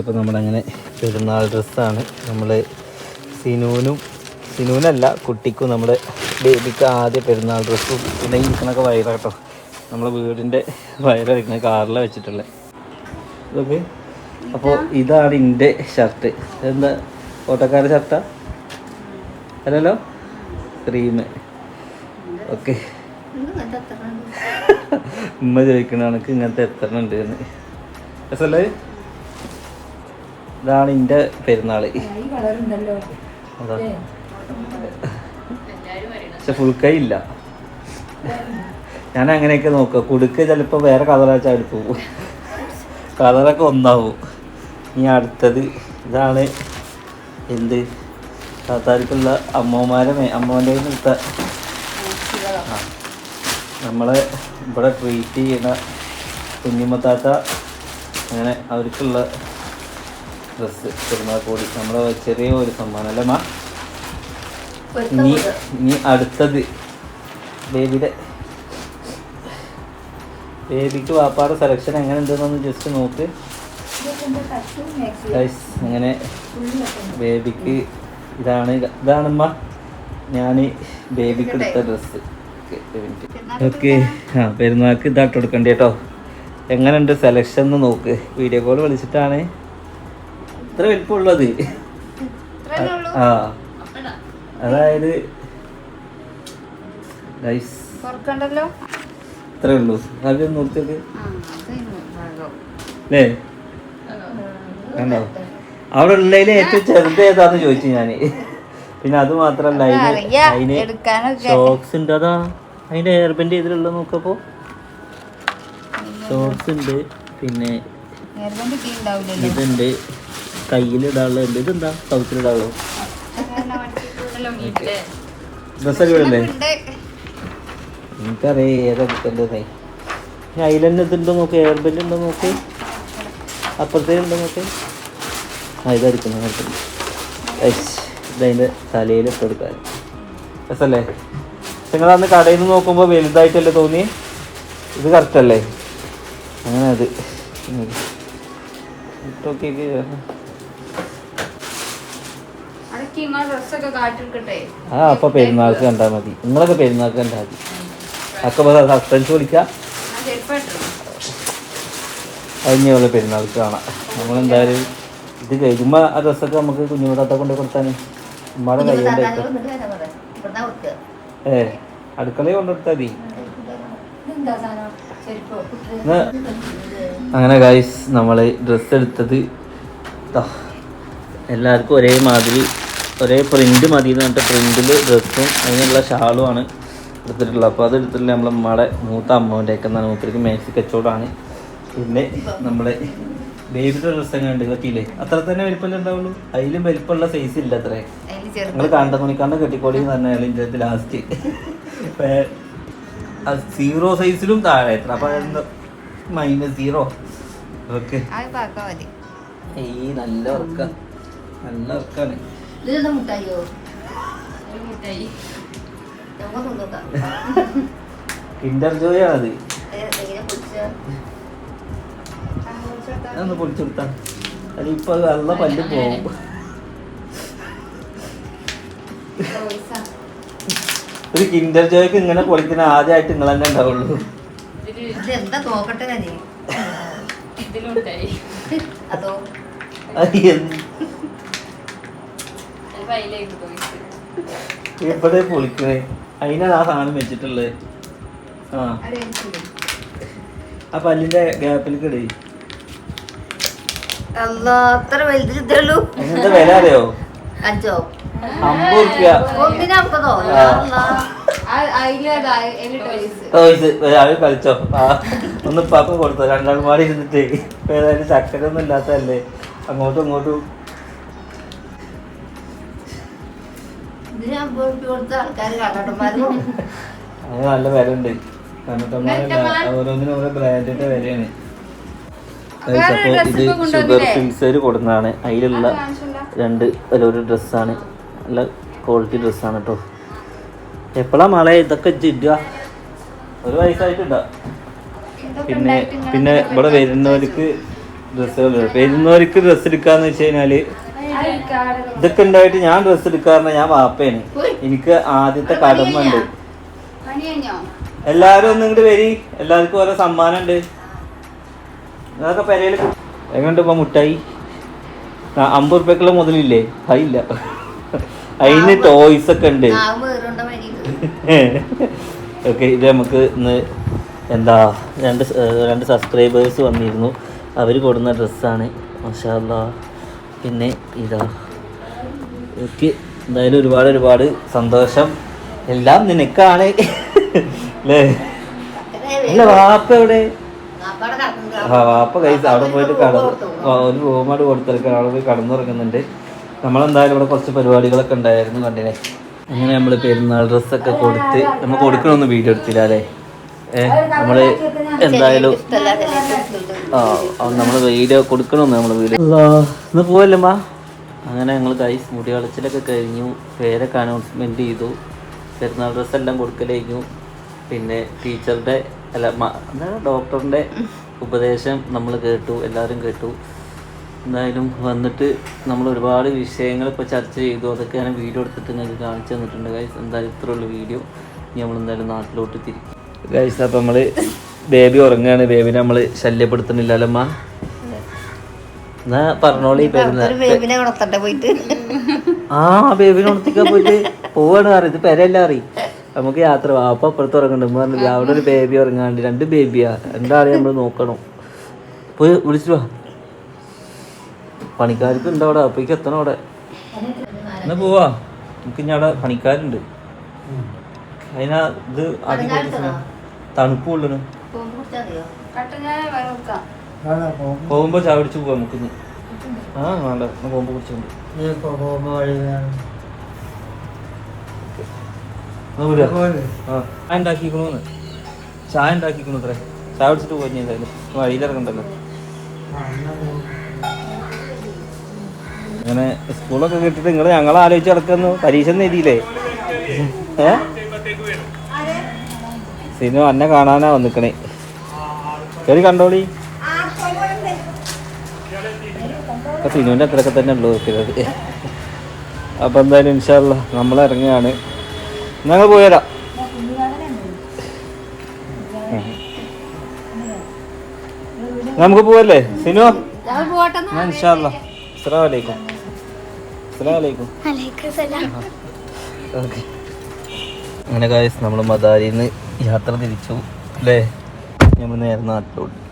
അപ്പോൾ നമ്മളങ്ങനെ പെരുന്നാൾ ഡ്രസ്സാണ്. നമ്മൾ സിനൂനും സിനൂനല്ല കുട്ടിക്കും നമ്മുടെ ബേബിക്ക് ആദ്യ പെരുന്നാൾ ഡ്രസ്സും പിന്നെ ഇരിക്കണൊക്കെ വയറ കേട്ടോ നമ്മളെ വീടിന്റെ വയറ ഇരിക്കുന്ന കാറിൽ വെച്ചിട്ടുള്ളത് ഓക്കെ അപ്പോൾ ഇതാണ് എന്റെ ഷർട്ട്. എന്താ ഓട്ടോക്കാരുടെ ഷർട്ടാ? അല്ലല്ലോ? ക്രീം. ഓക്കെ. ഉമ്മ ചോദിക്കണ കണക്ക് ഇങ്ങനത്തെ എത്ര ഉണ്ട് എന്ന്. രസല്ലേ? ഇതാണ് എന്റെ പെരുന്നാൾ. അതാ. പക്ഷെ ഫുൾ കൈ ഇല്ല. ഞാൻ അങ്ങനെയൊക്കെ നോക്കുക. കുടുക്ക് ചിലപ്പോൾ വേറെ കളറാച്ചാൽ എടുത്തു പോകും കളറൊക്കെ ഒന്നാവും. ഇനി അടുത്തത് ഇതാണ് എന്ത്? താത്താർക്കുള്ള അമ്മമാരെ അമ്മമാന്റെ അമ്മോന്റെ ആ. നമ്മളെ ഇവിടെ ട്രീറ്റ് ചെയ്യുന്ന കുഞ്ഞിമ്മത്താത്ത അങ്ങനെ അവർക്കുള്ള ഡ്രസ്സ് പെരുന്നാൾ കൂടി. നമ്മൾ ചെറിയ ഒരു സമ്മാനം അല്ലേ മാ? നീ നീ അടുത്തത് ബേബിയുടെ ബേബിക്ക് വാപ്പാടെ സെലക്ഷൻ എങ്ങനെ ഉണ്ടെന്നൊന്ന് ജസ്റ്റ് നോക്ക് അങ്ങനെ ബേബിക്ക് ഇതാണ്. ഇതാണമ്മ ഞാൻ ബേബിക്ക് എടുത്ത ഡ്രസ്സ് ഓക്കെ ആ പെരുന്നാൾക്ക് ഇതാട്ട് എടുക്കണ്ടേട്ടോ കേട്ടോ. എങ്ങനെയുണ്ട് സെലക്ഷൻ എന്ന് നോക്ക്. വീഡിയോ കോൾ വിളിച്ചിട്ടാണ്. ഇത്ര വലിപ്പമുള്ളത്. ആ. അതായത് ഇത്രേ ഉള്ളൂ. അത് നോക്കിയത് അല്ലേ? കണ്ടോ? അവിടെ ഉള്ളതിൽ ഏറ്റവും ചെറുത് ഏതാന്ന് ചോദിച്ചു ഞാൻ. പിന്നെ അത് മാത്രല്ല അതിന് അതിന്. ഷോക്സ് ഉണ്ട്. അതാ അതിന്റെ എയർബെൻഡ് ഇതിലുള്ള നോക്കപ്പോ. ഷോക്സ് ഉണ്ട്. പിന്നെ നേർവണ്ടി ടീ ഉണ്ടാവില്ലല്ലോ ഇതുണ്ട് കയ്യിലിടാനുള്ളത് ഇതെന്താ കൗത്തിലിടാളോ ഡ്രസ്സൊക്കെ ഉണ്ട്. എനിക്കറിയാം ഏതാ എടുക്കേണ്ടതേ അതിലെന്നെ ഇതുണ്ടോ നോക്ക്? എയർബെൻഡ് ഉണ്ടോ നോക്ക്? അപ്പുറത്തേ ഉണ്ടോ നോക്ക്? ആ ഇതെടുക്കുന്നു ഇതതിന്റെ തലയിൽ എടുക്കാൻ രസല്ലേ? നിങ്ങൾ അന്ന് കടയിൽ നിന്ന് നോക്കുമ്പോൾ വലുതായിട്ടല്ലേ തോന്നി? ഇത് കറക്റ്റ് അല്ലേ? അങ്ങനെ അത്. ഉം. ആ അപ്പൊ പെരുന്നാൾക്ക് കണ്ടാ മതി. നിങ്ങളൊക്കെ പെരുന്നാൾക്ക് കണ്ടാ മതി. അക്ക സസ്പെൻസ് വിളിക്കാം. ഞാൻ ചെരുപ്പായിട്ടു കഴിഞ്ഞ പെരുന്നാൾക്ക് കാണാം. നമ്മളെന്തായാലും ഇത് കഴിയുമ്പോ ആ ഡ്രസ്സൊക്കെ നമുക്ക് കുഞ്ഞുമുട്ടാത്ത കൊണ്ട് കൊടുത്താൽ ഉമ്മാടെ കൈകൊണ്ട് ഏ അടുക്കളയിൽ കൊണ്ടുകൊടുത്താൽ മതി. അങ്ങനെ ഗൈസ് നമ്മൾ ഡ്രസ്സ് എടുത്തത് എല്ലാവർക്കും ഒരേ മാതിരി ഒരേ പ്രിന്റ് മതി എന്ന് പറഞ്ഞിട്ട് പ്രിന്റിൽ ഡ്രസ്സും അതിനുള്ള ഷാളുമാണ് എടുത്തിട്ടുള്ളത്. അപ്പോൾ അത് എടുത്തിട്ടുള്ള നമ്മളെ ഉമ്മയുടെ മൂത്ത അമ്മേന്റെ ഒക്കെ എന്നാണ് മൂപ്പർക്ക് മാക്സി കച്ചവടമാണ്. പിന്നെ നമ്മളെ ബേബിയുടെ ഡ്രസ്സ് എങ്ങനെ ഉണ്ട് പറ്റിയില്ലേ അത്ര തന്നെ വലിപ്പമല്ലേ ഉണ്ടാവുള്ളൂ. അതിലും വലിപ്പമുള്ള സൈസ് ഇല്ല അത്രേ. നിങ്ങൾ കണ്ട? തുണിക്കാണ്ട് കെട്ടിക്കോളി എന്ന് പറഞ്ഞാൽ ഇതിന്റെ ലാസ്റ്റ് സീറോ സൈസിലും താഴെ എത്ര? അപ്പൊ മൈനസ് സീറോ ഓക്കെ ഈ നല്ല ഉറക്ക. നല്ല ഉറക്കാണ്. ഇതെന്താ മുട്ടായിയോ? ഒരു മുട്ടായി. നമുക്ക് നോക്കാം കിൻഡർ ജോയ് ആണത് എങ്ങനെ പൊടിച്ച അതൊന്ന് പൊളിച്ചു കൊടുത്താ അത് നല്ല പല്ല് പോകും ഒരു കിൻഡർ ജോയ്ക്ക് ഇങ്ങനെ പൊളിക്കുന്ന ആദ്യമായിട്ട് നിങ്ങൾ തന്നെ ഉണ്ടാവുള്ളൂ എന്താ നോക്കട്ടെ അതോ? അത് എന്ത്? എവിടെ പൊളിക്കണേ. അതിനാണ് ആ സാധനം വെച്ചിട്ടുള്ളത്. ആ. ആ പല്ലിന്റെ ഗ്യാപ്പിലേക്ക് ഇടേ. അത്ര വില അറിയോ? അഞ്ചോ? അമ്പത് റുപ്യ ഒന്നിന് അമ്പതോ? കളിച്ചോ? ഒന്ന് പാപ്പ കൊടുത്തോ. രണ്ടാൾ മാറി ഇരുന്നിട്ട്. ഏതായാലും ചക്കരൊന്നും ഇല്ലാത്തതല്ലേ? അങ്ങോട്ടും ഇങ്ങോട്ടും ഇതിന് അമ്പത് റുപ്യ കൊടുത്ത ആൾക്കാർ കണ്ണട്ടന്മാരും അതിന് നല്ല വില ഉണ്ട് കണ്ടിട്ടന്മാരല്ല ഓരോന്നിനും ഓരോ ബ്രാൻഡിന്റെ വിലയാണ്. ഇത് ഷുഗർ? ഫിൽസർ കൊടുക്കുന്നതാണ് അതിലുള്ള രണ്ട് ഒരു ഡ്രസ്സാണ് നല്ല ക്വാളിറ്റി ഡ്രസ്സാണ് കേട്ടോ എപ്പോഴാ മഴ ഇതൊക്കെ ജിഡുക ഒരു വയസ്സായിട്ടുണ്ടോ? പിന്നെ പിന്നെ ഇവിടെ വരുന്നവർക്ക് ഡ്രസ്സുകൾ വരുന്നവർക്ക് ഡ്രസ്സ് എടുക്കാന്ന് വെച്ച് കഴിഞ്ഞാൽ ഇതൊക്കെ ഉണ്ടായിട്ട് ഞാൻ ഡ്രസ്സ് എടുക്കാറുണ്ട് ഞാൻ വാപ്പയാണ്. എനിക്ക് ആദ്യത്തെ കടമ ഉണ്ട്. എല്ലാരും ഒന്നും ഇങ്ങോട്ട് വരി. എല്ലാവർക്കും ഓരോ സമ്മാനം ഉണ്ട് അതൊക്കെ പെരയിൽ എങ്ങോട്ട് ഇപ്പൊ മുട്ടായി? അമ്പത് റുപ്യക്കുള്ള മുതലില്ലേ? അതില്ല അതിന് ടോയ്സ് ഒക്കെ ഉണ്ട്. ഓക്കെ ഇത് നമുക്ക് ഇന്ന് എന്താ രണ്ട് രണ്ട് സബ്സ്ക്രൈബേഴ്സ് വന്നിരുന്നു. അവർ കൊടുന്ന ഡ്രസ്സാണ് മഷാല്ല പിന്നെ ഇതാ എനിക്ക് എന്തായാലും ഒരുപാട് ഒരുപാട് സന്തോഷം. എല്ലാം നിനക്കാണ്. അല്ലേ അല്ല വാപ്പ എവിടെ. ആ വാപ്പ കൈസ് അവിടെ പോയിട്ട് കടന്നു ഒരു റൂമാട് കൊടുത്തിരിക്കണം അവിടെ പോയി കടന്നുറങ്ങുന്നുണ്ട്. നമ്മളെന്തായാലും ഇവിടെ കുറച്ച് പരിപാടികളൊക്കെ ഉണ്ടായിരുന്നു കണ്ടില്ലേ? അങ്ങനെ നമ്മൾ പെരുന്നാൾ ഡ്രസ്സൊക്കെ കൊടുത്ത് നമ്മൾ കൊടുക്കണമെന്ന് വീഡിയോ എടുത്തില്ല അല്ലേ ഏ നമ്മൾ എന്തായാലും. ആ നമ്മൾ വീഡിയോ കൊടുക്കണമെന്ന് നമ്മൾ വീഡിയോ ഇന്ന് പോവല്ലമ്മ അങ്ങനെ ഞങ്ങൾ കൈസ് മുടി വളച്ചിലൊക്കെ കഴിഞ്ഞു. പേരൊക്കെ അനൗൺസ്മെന്റ് ചെയ്തു. പെരുന്നാൾ ഡ്രസ്സ് എല്ലാം കൊടുക്കൽ പിന്നെ ടീച്ചറുടെ അല്ല മ- എന്താ ഡോക്ടറിന്റെ ഉപദേശം നമ്മൾ കേട്ടു. എല്ലാവരും കേട്ടു. എന്തായാലും വന്നിട്ട് നമ്മൾ ഒരുപാട് വിഷയങ്ങൾ ഇപ്പോൾ ചർച്ച ചെയ്തു. അതൊക്കെ ഞാൻ വീഡിയോ എടുത്തിട്ട് നിങ്ങൾക്ക് കാണിച്ചു തന്നിട്ടുണ്ട് ഗൈസ് എന്തായാലും ഇത്രയുള്ള വീഡിയോ. ഇനി നമ്മൾ എന്തായാലും നാട്ടിലോട്ട് തിരിക്കും. ഗൈസ് അപ്പം നമ്മൾ ബേബി ഉറങ്ങാണ്. ബേബിനെ നമ്മൾ ശല്യപ്പെടുത്തണില്ലല്ലോ അമ്മ എന്നാ പറഞ്ഞോളി പോയിട്ട്. ആ ബേബിനെ ഉണർത്തിക്കാൻ പോയിട്ട് പോവാണ് അറി ഇത് പെരല്ല അറി നമുക്ക് യാത്ര അപ്പൊ അപ്പുറത്ത് ഉറങ്ങണ്ട. പറഞ്ഞില്ല പറഞ്ഞു അവിടെ ഒരു ബേബി ഉറങ്ങാണ്ട്. രണ്ട് ബേബിയാ എന്താ രണ്ടാളെ നമ്മൾ നോക്കണം. പോയി വിളിച്ചിട്ട് വാ. പണിക്കാർക്ക് ഉണ്ട് അവിടെ? അപ്പോഴേക്ക് എത്തണം അവിടെ. എന്നാ പോവാ. നമുക്ക് ഇനി അവിടെ പണിക്കാരുണ്ട്. അതിനാ ഇത് ആദ്യം തണുപ്പ് കൊള്ളണം പോകുമ്പോ. ചാവിടിച്ച് പോവാം നമുക്കിന്ന്. ആ വേണ്ട പോകുമ്പോ കുടിച്ചോണ്ട്. ചായ ഉണ്ടാക്കിക്കണോന്ന്. ചായ ഉണ്ടാക്കിക്കണു അത്രേ ചായ കുടിച്ചിട്ട് പോയി എന്തായാലും വഴിയിലിറങ്ങണ്ടല്ലോ. അങ്ങനെ സ്കൂളൊക്കെ കിട്ടിട്ട് നിങ്ങൾ ഞങ്ങൾ ആലോചിച്ച് നടക്കുന്നു പരീക്ഷ എഴുതിയില്ലേ? ഏ? സിനിമ അന്നെ കാണാനാ വന്നിക്കണേ. കയറി കണ്ടോളി. അപ്പൊ സിനുവിന്റെ അത്രയൊക്കെ തന്നെ ഉള്ളു നോക്കിയത്. അപ്പൊ എന്തായാലും ഇൻഷാല്ല നമ്മൾ ഇറങ്ങുകയാണ്. ഞങ്ങൾ പോയരാം നമുക്ക് പോവല്ലേ? സിനു? ഇൻഷാല്ല അസ്സലാമു വലൈക്കും അസ്സലാമു വലൈക്കും ഓക്കെ. അങ്ങനെ കായസ് നമ്മൾ മദാരിയിൽ നിന്ന് യാത്ര തിരിച്ചു. അല്ലേ നമ്മൾ നേരെ നാട്ടിലോട്ട്.